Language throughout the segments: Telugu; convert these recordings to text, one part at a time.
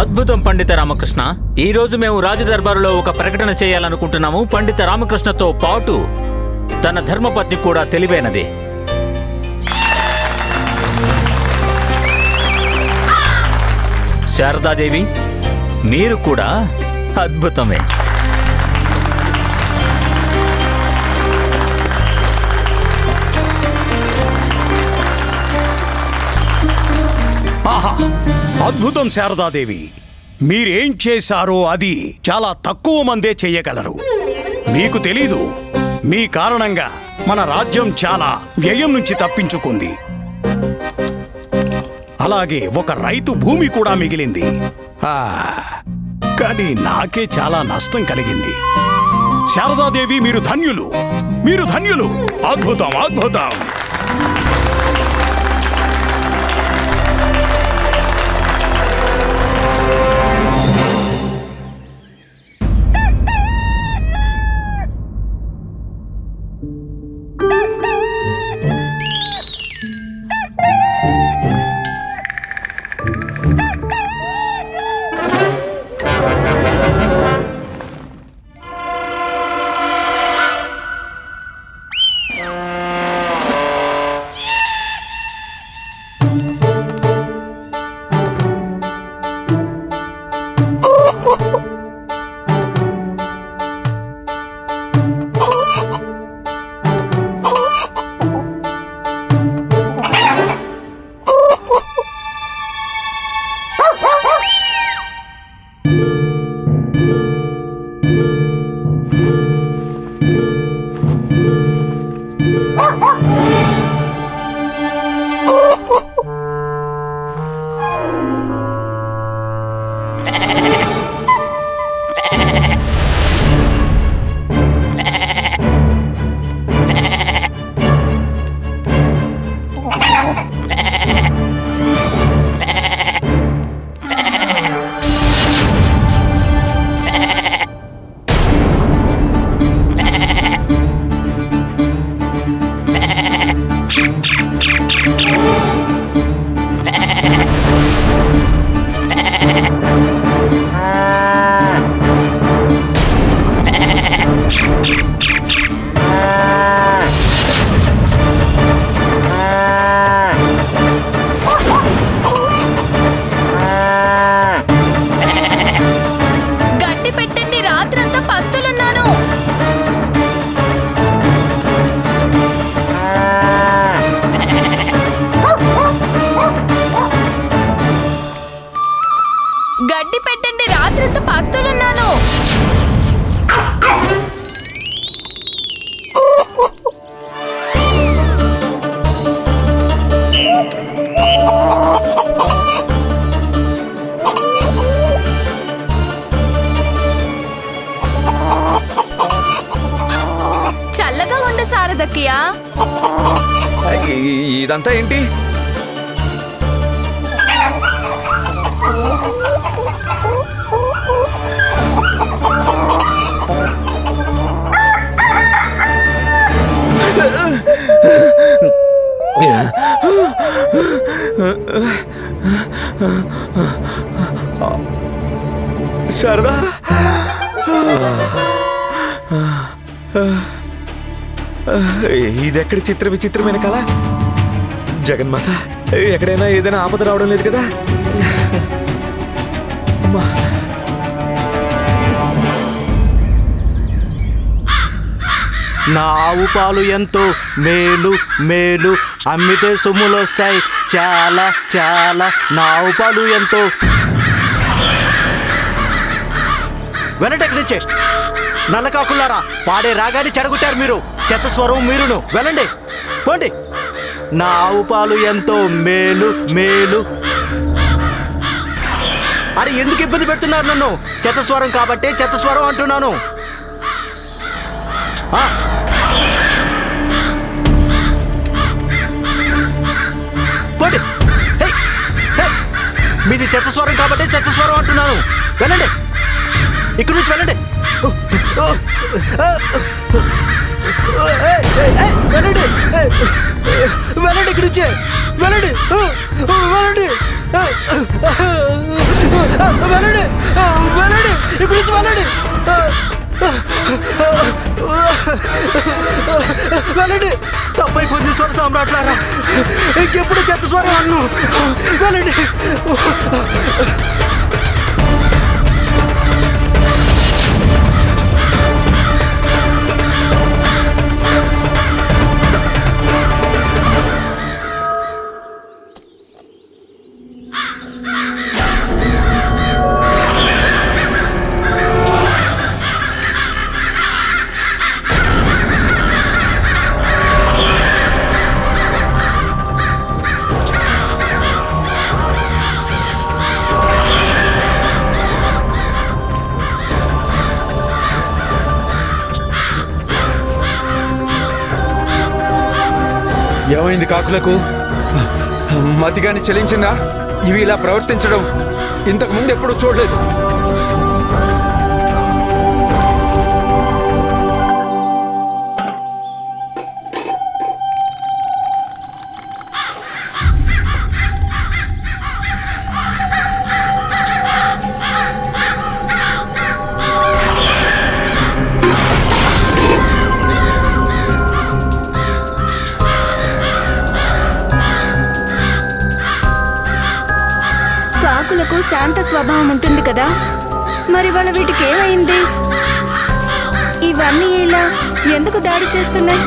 అద్భుతం పండిత రామకృష్ణ. ఈ రోజు మేము రాజదర్బారులో ఒక ప్రకటన చేయాలనుకుంటున్నాము. పండిత రామకృష్ణతో పాటు తన ధర్మపత్ని కూడా తెలివైనది. శారదాదేవి మీరు కూడా అద్భుతమే. అద్భుతం శారదాదేవి. మీరేం చేశారో అది చాలా తక్కువ మందే చేయగలరు. మీకు తెలీదు. మీ కారణంగా మన రాజ్యం చాలా వ్యయం నుంచి తప్పించుకుంది. అలాగే ఒక రైతు భూమి కూడా మిగిలింది. ఆ, కానీ నాకే చాలా నష్టం కలిగింది. శారదాదేవి మీరు ధన్యులు. మీరు ధన్యులు. అద్భుతం అద్భుతం. Música శారదా ఇదెక్కడ చిత్ర విచిత్రమైన కళ? జగన్మాత ఎక్కడైనా ఏదైనా ఆపద రావడం లేదు కదా? అమ్మా నా ఆవు పాలు ఎంతో మేలు మేలు అమ్మితే సొమ్ములు వస్తాయి చాలా చాలా నా ఉపాలు ఎంతో. వెళ్ళండి ఎక్కడి నుంచే. నల్లకాకులారా పాడే రాగాన్ని చెడగొట్టారు మీరు. చెత్త స్వరం మీరును. వెళ్ళండి. పోండి. నా ఆవు పాలు ఎంతో మేలు మేలు. అరే ఎందుకు ఇబ్బంది పెడుతున్నారు నన్ను? చెత్త స్వరం కాబట్టి చెత్త స్వరం అంటున్నాను మీది చెత్త స్వరం కాబట్టి చెత్త స్వరం అంటున్నాను. వెళ్ళండి. ఇక్కడి నుంచి వెళ్ళండి. వెళ్ళండి. వెళ్ళండి ఇక్కడి నుంచి. వెళ్ళండి. వెళ్ళండి. వెళ్ళండి. వెళ్ళండి. ఇక్కడి నుంచి వెళ్ళండి. వెళ్ళండి. తప్పైపోయింది స్వర సామ్రాట్లారా. ఇంకెప్పుడు చెత్త స్వరం అన్ను. వెళ్ళండి. ఏమైంది కాకులకు? మతిగాని చెలించిందా? ఇవి ఇలా ప్రవర్తించడం ఇంతకుముందు ఎప్పుడూ చూడలేదు. శాంత స్వభావం ఉంటుంది కదా? మరి వాళ్ళ వీటికి ఏమైంది? ఇవన్నీ ఇలా ఎందుకు దాడి చేస్తున్నాయి?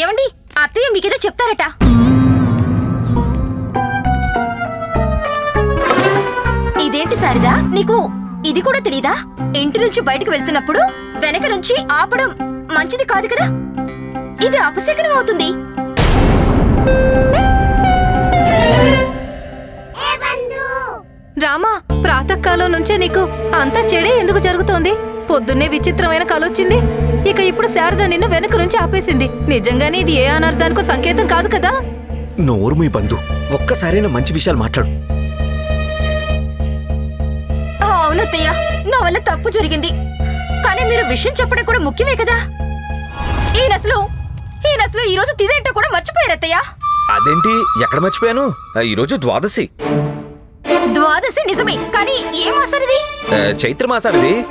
ఏమండి అత్తయ్య మీకేదో చెప్తారట. ఇదేంటి సారిదా నీకు ఇది కూడా తెలీదా? ఇంటి నుంచి బయటకు వెళ్తున్నప్పుడు వెనక నుంచి ఆపడం మంచిది కాదు కదా? ఇది అపశకనం అవుతుంది. రామా ప్రాతకాలం నుంచే నీకు అంత చెడే ఎందుకు జరుగుతోంది? పొద్దున్నే విచిత్రమైన కలొచ్చింది. ఇక ఇప్పుడు శారద నిన్ను వెనక నుంచి ఆపేసింది. నిజంగానే ఇది ఏ అనర్థానికో సంకేతం కాదు కదా? నోరు మీ బంధు ఒక్కసారైనా మంచి విషయాలు మాట్లాడు. అవునత్తయ్య. నా వల్ల తప్పు జరిగింది. కానీ మీరు విషయం చెప్పడం కూడా ముఖ్యమే కదా. ఈయనసలు ఈయనసలు ఈ రోజు తిదేంటో కూడా మర్చిపోయారత్తయ్య అదేంటి? ఎక్కడ మర్చిపోయాను? ఆ, ఈరోజు ద్వాదశి. ద్వాదశి నిజమే కానీ ఏం అసలు ఆ, చైత్ర మాసాడిది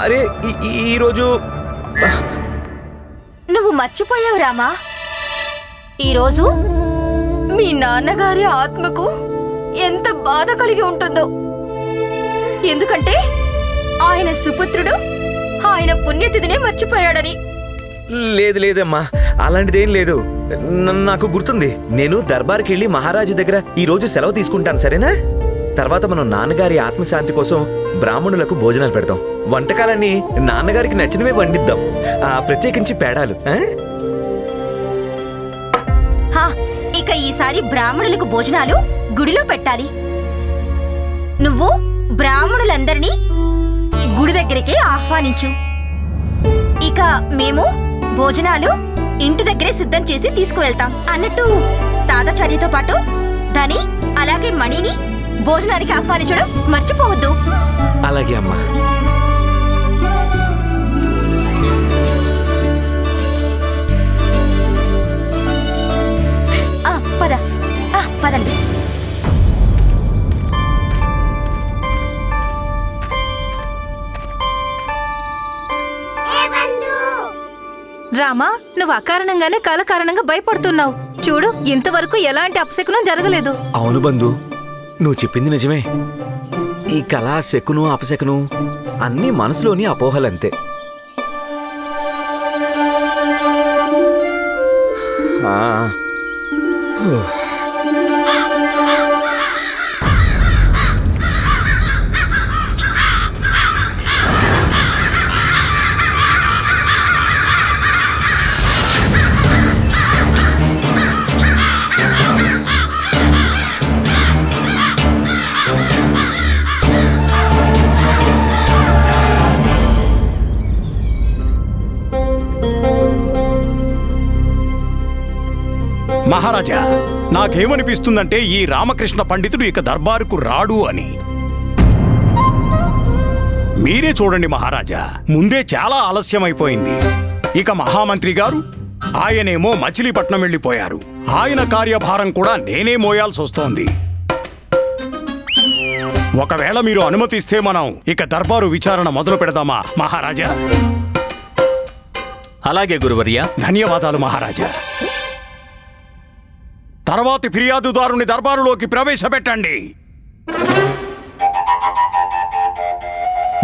అరే ఈ- ఈ- ఈరోజు నువ్వు మర్చిపోయావు రామా. ఈరోజు మీ నాన్నగారి ఆత్మకు ఎంత బాధ కలిగి ఉంటుందో. ఎందుకంటే ఆయన సుపుత్రుడు ఆయన పుణ్యతిథినే మర్చిపోయాడని. లేదు లేదమ్మా. అలాంటిదేం లేదు. నాకు గుర్తుంది. నేను దర్బార్కి వెళ్ళి మహారాజు దగ్గర ఈ రోజు సెలవు తీసుకుంటాను సరేనా? తర్వాత మనం నాన్నగారి ఆత్మశాంతి కోసం బ్రాహ్మణులకు భోజనాలు పెడదాం వంటకాలన్నీ నాన్నగారికి నచ్చినవే వండిద్దాం ఆ ప్రత్యేకించి పేడాలు ఈసారి బ్రాహ్మణులకు భోజనాలు గుడిలో పెట్టాలి. నువ్వు బ్రాహ్మణులందరినీ గుడి దగ్గరికే ఆహ్వానించు. ఇక మేము భోజనాలు ఇంటి దగ్గరే సిద్ధం చేసి తీసుకువెళ్తాం. అన్నట్టు తాతాచార్యతో పాటు ధని అలాగే మణిని భోజనానికి ఆహ్వానించడం మర్చిపోవద్దు. అలాగే అమ్మా. పదండి. రామా నువ్వు అకారణంగానే కల కారణంగా భయపడుతున్నావు. చూడు ఇంతవరకు ఎలాంటి అపశకునం జరగలేదు. అవును బంధు నువ్వు చెప్పింది నిజమే. ఈ కళ శకును అపశకును అన్నీ మనసులోని అపోహలంతే. ఆ. మహారాజా నాకేమనిపిస్తుందంటే ఈ రామకృష్ణ పండితుడు ఇక దర్బారుకు రాడు అని. మీరే చూడండి మహారాజా ముందే చాలా ఆలస్యమైపోయింది. ఇక మహామంత్రి గారు ఆయనేమో మచిలీపట్నం వెళ్ళిపోయారు. ఆయన కార్యభారం కూడా నేనే మోయాల్సి వస్తోంది. ఒకవేళ మీరు అనుమతిస్తే మనం ఇక దర్బారు విచారణ మొదలు పెడదామా మహారాజా? అలాగే గురువర్య. ధన్యవాదాలు మహారాజా. తర్వాతి ఫిర్యాదుదారుని దర్బారులోకి ప్రవేశపెట్టండి.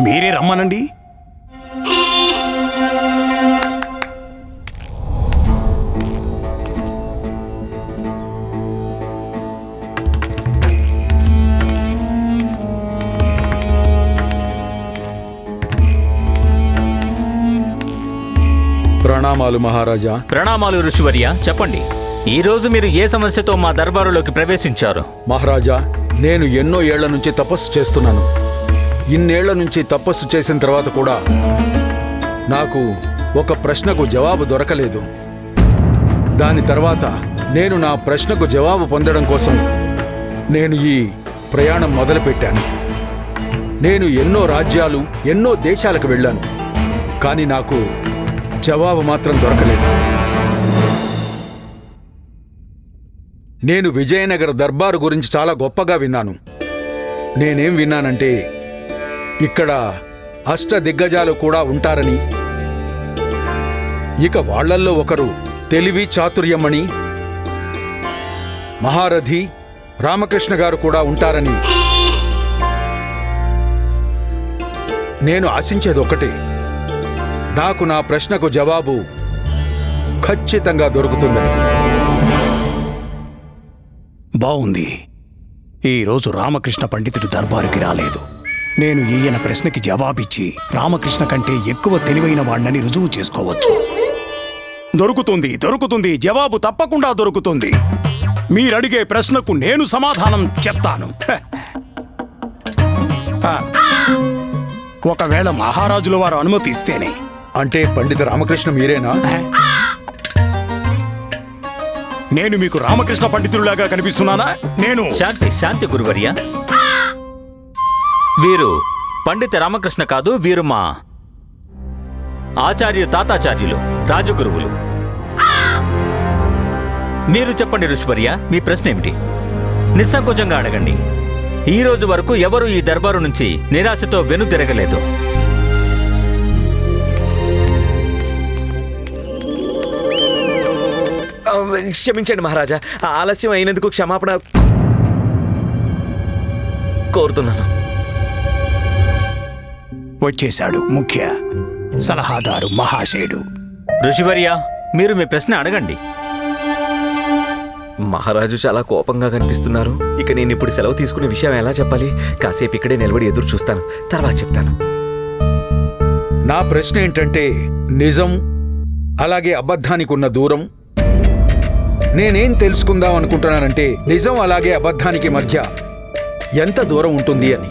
మీరే రమ్మనండి. ప్రణామాలు మహారాజా. ప్రణామాలు ఋషివర్య చెప్పండి. ఈ రోజు మీరు ఏ సమస్యతో మా దర్బారులోకి ప్రవేశించారు? మహారాజా నేను ఎన్నో ఏళ్ళ నుంచి తపస్సు చేస్తున్నాను. ఇన్నేళ్ళ నుంచి తపస్సు చేసిన తర్వాత కూడా నాకు ఒక ప్రశ్నకు జవాబు దొరకలేదు. దాని తర్వాత నేను నా ప్రశ్నకు జవాబు పొందడం కోసం నేను ఈ ప్రయాణం మొదలుపెట్టాను. నేను ఎన్నో రాజ్యాలు ఎన్నో దేశాలకు వెళ్ళాను. కానీ నాకు జవాబు మాత్రం దొరకలేదు. నేను విజయనగర దర్బారు గురించి చాలా గొప్పగా విన్నాను. నేనేం విన్నానంటే ఇక్కడ అష్ట దిగ్గజాలు కూడా ఉంటారని. ఇక వాళ్ళల్లో ఒకరు తెలివి చాతుర్యమణి మహారథి రామకృష్ణ గారు కూడా ఉంటారని. నేను ఆశించేది ఒకటే నాకు నా ప్రశ్నకు జవాబు ఖచ్చితంగా దొరుకుతుందని. బావుంది ఈరోజు రామకృష్ణ పండితుడు దర్బారుకి రాలేదు. నేను ఈయన ప్రశ్నకి జవాబిచ్చి రామకృష్ణ కంటే ఎక్కువ తెలివైన వాణ్ణని రుజువు చేసుకోవచ్చు. దొరుకుతుంది దొరుకుతుంది. జవాబు తప్పకుండా దొరుకుతుంది. మీరడిగే ప్రశ్నకు నేను సమాధానం చెప్తాను. ఒకవేళ మహారాజుల వారు అనుమతిస్తేనే. అంటే పండిత రామకృష్ణ మీరేనా? నేను మీకు రామకృష్ణ పండితుడిలాగా కనిపిస్తున్నానా? నేను శాంతి శాంతి గురువర్య. వీరు పండిత రామకృష్ణ కాదు వీరు మా ఆచార్య తాతాచార్యులు రాజగురువులు. మీరు చెప్పండి ఋషివర్య మీ ప్రశ్న ఏమిటి? నిస్సంకోచంగా అడగండి. ఈ రోజు వరకు ఎవరు ఈ దర్బారు నుంచి నిరాశతో వెనుతిరగలేదు క్షమించండి మహారాజా. ఆ ఆలస్యం అయినందుకు క్షమాపణ కోరుతున్నాను. వచ్చేశాడు ముఖ్య సలహాదారు మహాశయుడు. ఋషివర్య మీరు మీ ప్రశ్న అడగండి. మహారాజు చాలా కోపంగా కనిపిస్తున్నారు. ఇక నేను ఇప్పుడు సెలవు తీసుకునే విషయం ఎలా చెప్పాలి? కాసేపు ఇక్కడే నిలబడి ఎదురు చూస్తాను. తర్వాత చెప్తాను. నా ప్రశ్న ఏంటంటే నిజం అలాగే అబద్ధానికి ఉన్న దూరం నేనేం తెలుసుకుందాం అనుకుంటున్నానంటే నిజం అలాగే అబద్ధానికి మధ్య ఎంత దూరం ఉంటుంది అని.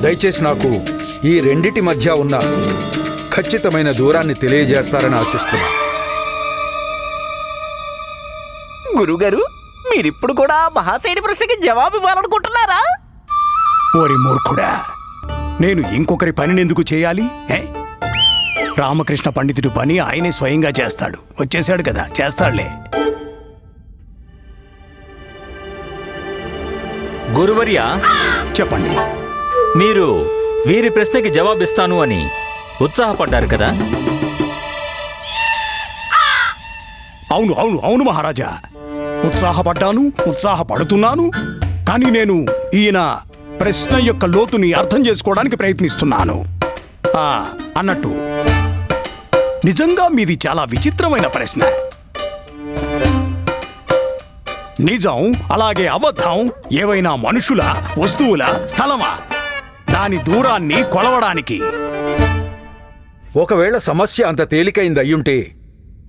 దయచేసి నాకు ఈ రెండిటి మధ్య ఉన్న ఖచ్చితమైన దూరాన్ని తెలియజేస్తారని ఆశిస్తున్నా. గురుగారు మీరిప్పుడు కూడా మహాశైని ప్రశ్నకి జవాబు ఇవ్వాలనుకుంటున్నారా? ఓరి మూర్ఖుడా నేను ఇంకొకరి పనిని ఎందుకు చేయాలి ఏ? రామకృష్ణ పండితుడి పని ఆయనే స్వయంగా చేస్తాడు. వచ్చేశాడు కదా చేస్తాడులే. గురువర్య చెప్పండి. మీరు వీరి ప్రశ్నకి జవాబిస్తాను అని ఉత్సాహపడ్డారు కదా? అవును అవును అవును మహారాజా. ఉత్సాహపడ్డాను ఉత్సాహపడుతున్నాను కానీ నేను ఈయన ప్రశ్న యొక్క లోతుని అర్థం చేసుకోవడానికి ప్రయత్నిస్తున్నాను. అన్నట్టు. నిజంగా మీది చాలా విచిత్రమైన ప్రశ్న. నిజం అలాగే అబద్ధం ఏవైనా మనుషుల వస్తువుల స్థలమా? దాని దూరాన్ని కొలవడానికి. ఒకవేళ సమస్య అంత తేలికైంది అయ్యుంటే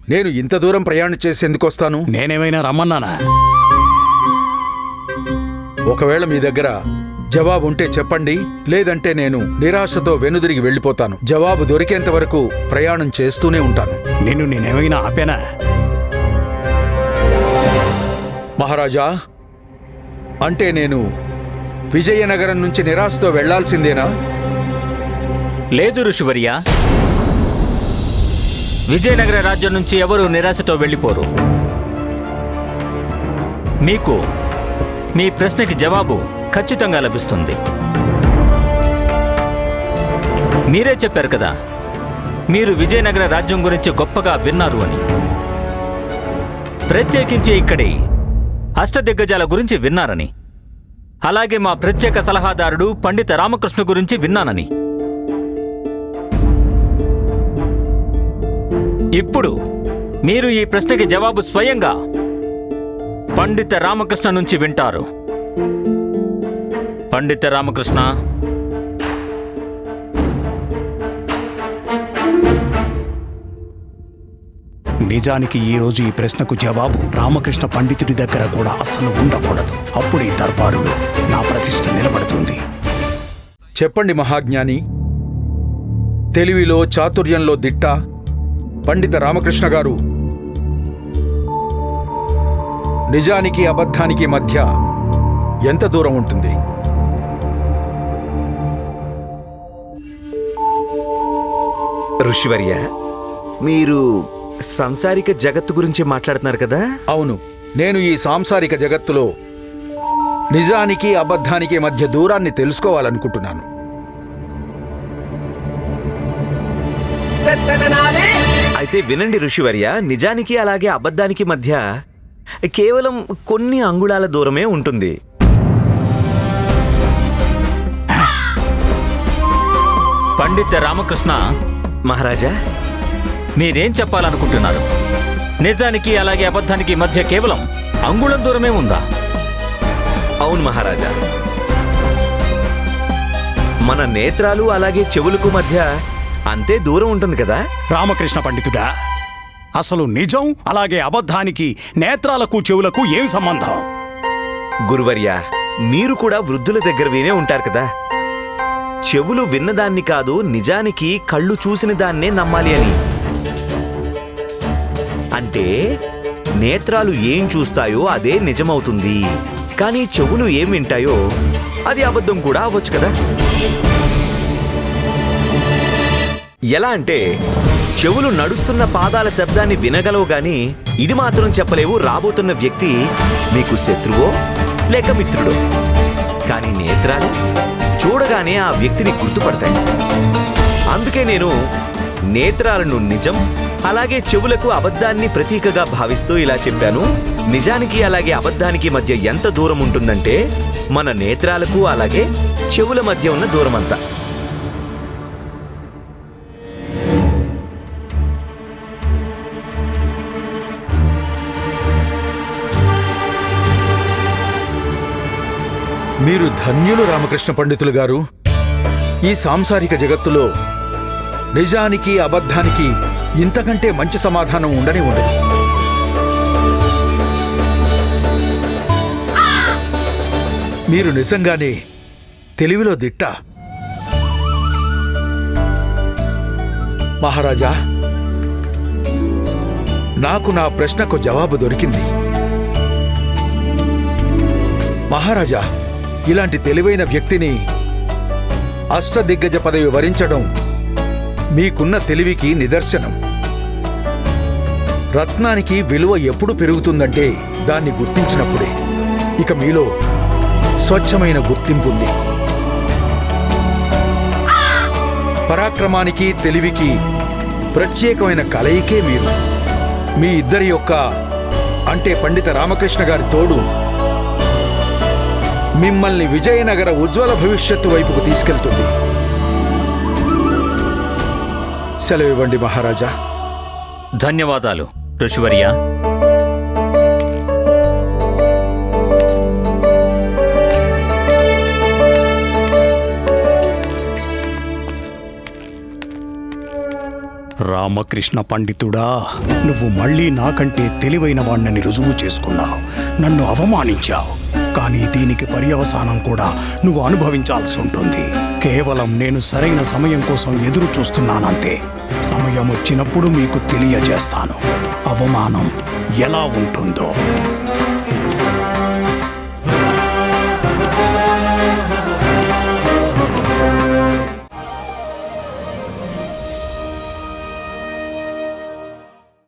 నేను ఇంత దూరం ప్రయాణం చేసేందుకు వస్తాను? నేనేమైనా రమ్మన్నానా? ఒకవేళ మీ దగ్గర జవాబు ఉంటే చెప్పండి లేదంటే నేను నిరాశతో వెనుదిరిగి వెళ్ళిపోతాను. జవాబు దొరికేంత వరకు ప్రయాణం చేస్తూనే ఉంటాను. నిన్ను నేనేమైనా ఆపానా? మహారాజా అంటే నేను విజయనగరం నుంచి నిరాశతో వెళ్ళాల్సిందేనా లేదు ఋషివర్య. విజయనగర రాజ్యం నుంచి ఎవరు నిరాశతో వెళ్ళిపోరు? మీకు మీ ప్రశ్నకి జవాబు ఖచ్చితంగా లభిస్తుంది. మీరే చెప్పారు కదా మీరు విజయనగర రాజ్యం గురించి గొప్పగా విన్నారు అని. ప్రత్యేకించి ఇక్కడి అష్టదిగ్గజాల గురించి విన్నారని. అలాగే మా ప్రత్యేక సలహాదారుడు పండిత రామకృష్ణ గురించి విన్నానని. ఇప్పుడు మీరు ఈ ప్రశ్నకి జవాబు స్వయంగా పండిత రామకృష్ణ నుంచి వింటారు. పండిత రామకృష్ణ. నిజానికి ఈ రోజు ఈ ప్రశ్నకు జవాబు రామకృష్ణ పండితుడి దగ్గర కూడా అస్సలు ఉండకూడదు. అప్పుడు ఈ దర్బారులో నా ప్రతిష్ట నిలబడుతుంది. చెప్పండి మహాజ్ఞాని. తెలివిలో చాతుర్యంలో దిట్ట పండిత రామకృష్ణ గారు. నిజానికి అబద్ధానికి మధ్య ఎంత దూరం ఉంటుంది? ఋషివర్య మీరు సంసారిక జగత్తు గురించి మాట్లాడుతున్నారు కదా? అవును. నేను ఈ సాంసారిక జగత్తులో నిజానికి అబద్ధానికి మధ్య దూరాన్ని తెలుసుకోవాలనుకుంటున్నాను. అయితే వినండి ఋషివర్య నిజానికి అలాగే అబద్ధానికి మధ్య కేవలం కొన్ని అంగుళాల దూరమే ఉంటుంది. పండిత రామకృష్ణ మహారాజా? మీరేం చెప్పాలనుకుంటున్నారు? నిజానికి అలాగే అబద్ధానికి మధ్య కేవలం అంగుళం దూరమే ఉందా? అవును మహారాజా. మన నేత్రాలు అలాగే చెవులకు మధ్య అంతే దూరం ఉంటుంది కదా? రామకృష్ణ పండితుడా అసలు నిజం అలాగే అబద్ధానికి నేత్రాలకు చెవులకు ఏం సంబంధం? గురువర్య మీరు కూడా వృద్ధుల దగ్గర వినే ఉంటారు కదా? చెవులు విన్నదాన్ని కాదు నిజానికి కళ్ళు చూసిన దాన్నే నమ్మాలి అని. అంటే నేత్రాలు ఏం చూస్తాయో అదే నిజమవుతుంది. కానీ చెవులు ఏం వింటాయో అది అబద్ధం కూడా అవ్వచ్చు కదా. ఎలా అంటే చెవులు నడుస్తున్న పాదాల శబ్దాన్ని వినగలవు గాని ఇది మాత్రం చెప్పలేవు రాబోతున్న వ్యక్తి మీకు శత్రువో లేక మిత్రుడో. కానీ నేత్రాలు చూడగానే ఆ వ్యక్తిని గుర్తుపడతాయి. అందుకే నేను నేత్రాలను నిజం అలాగే చెవులకు అబద్ధాన్ని ప్రతీకగా భావిస్తూ ఇలా చెప్పాను. నిజానికి అలాగే అబద్ధానికి మధ్య ఎంత దూరం ఉంటుందంటే మన నేత్రాలకు అలాగే చెవుల మధ్య ఉన్న దూరం అంతా మీరు ధన్యులు రామకృష్ణ పండితులు గారు. ఈ సాంసారిక జగత్తులో నిజానికి అబద్ధానికి ఇంతకంటే మంచి సమాధానం ఉండనే ఉండదు. మీరు నిజంగానే తెలివిలో దిట్ట. మహారాజా నాకు నా ప్రశ్నకు జవాబు దొరికింది. మహారాజా ఇలాంటి తెలివైన వ్యక్తిని అష్టదిగ్గజ పదవి వరించడం మీకున్న తెలివికి నిదర్శనం. రత్నానికి విలువ ఎప్పుడు పెరుగుతుందంటే దాన్ని గుర్తించినప్పుడే. ఇక మీలో స్వచ్ఛమైన గుర్తింపు ఉంది. పరాక్రమానికి తెలివికి ప్రత్యేకమైన కలయికే మీరు. మీ ఇద్దరి యొక్క అంటే పండిత రామకృష్ణ గారి తోడు మిమ్మల్ని విజయనగర ఉజ్వల భవిష్యత్తు వైపుకు తీసుకెళ్తుంది. సెలవివ్వండి మహారాజా. ధన్యవాదాలు ఋషివర్య. రామకృష్ణ పండితుడా నువ్వు మళ్ళీ నాకంటే తెలివైన వాణ్ణని రుజువు చేసుకున్నావు. నన్ను అవమానించావు. కానీ దీనికి పర్యవసానం కూడా నువ్వు అనుభవించాల్సి ఉంటుంది. కేవలం నేను సరైన సమయం కోసం ఎదురు చూస్తున్నానంతే. సమయం వచ్చినప్పుడు మీకు తెలియజేస్తాను. అవమానం ఎలా ఉంటుందో.